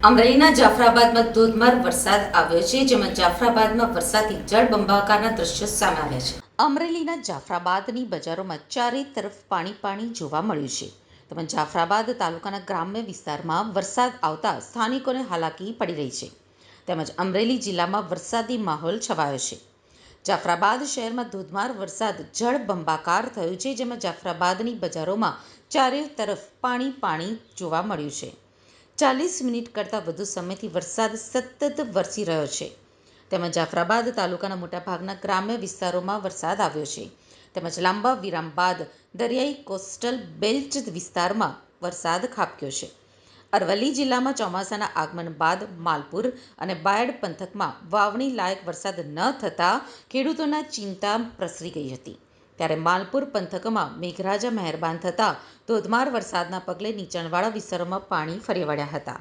અમરેલીના જાફરાબાદમાં ધોધમાર વરસાદ આવ્યો છે, જેમાં જાફરાબાદમાં વરસાદથી જળબંબાકારના દ્રશ્યો સામે આવ્યા છે. અમરેલીના જાફરાબાદની બજારોમાં ચારે તરફ પાણી પાણી જોવા મળ્યું છે. તેમજ જાફરાબાદ તાલુકાના ગ્રામ્ય વિસ્તારમાં વરસાદ આવતા સ્થાનિકોને હાલાકી પડી રહી છે. તેમજ અમરેલી જિલ્લામાં વરસાદી માહોલ છવાયો છે. જાફરાબાદ શહેરમાં ધોધમાર વરસાદ જળબંબાકાર થયું છે, જેમાં જાફરાબાદની બજારોમાં ચારે તરફ પાણી પાણી જોવા મળ્યું છે. ચાલીસ મિનિટ કરતાં વધુ સમયથી વરસાદ સતત વરસી રહ્યો છે. તેમજ જાફરાબાદ તાલુકાના મોટાભાગના ગ્રામ્ય વિસ્તારોમાં વરસાદ આવ્યો છે. તેમજ લાંબા વિરામ બાદ દરિયાઈ કોસ્ટલ બેલ્ટ વિસ્તારમાં વરસાદ ખાબક્યો છે. અરવલ્લી જિલ્લામાં ચોમાસાના આગમન બાદ માલપુર અને બાયડ પંથકમાં વાવણી લાયક વરસાદ ન થતાં ખેડૂતોના ચિંતા પ્રસરી ગઈ હતી. ત્યારે માલપુર પંથકમાં મેઘરાજા મહેરબાન થતાં ધોધમાર વરસાદના પગલે નીચાણવાળા વિસ્તારોમાં પાણી ફરી વળ્યા હતા.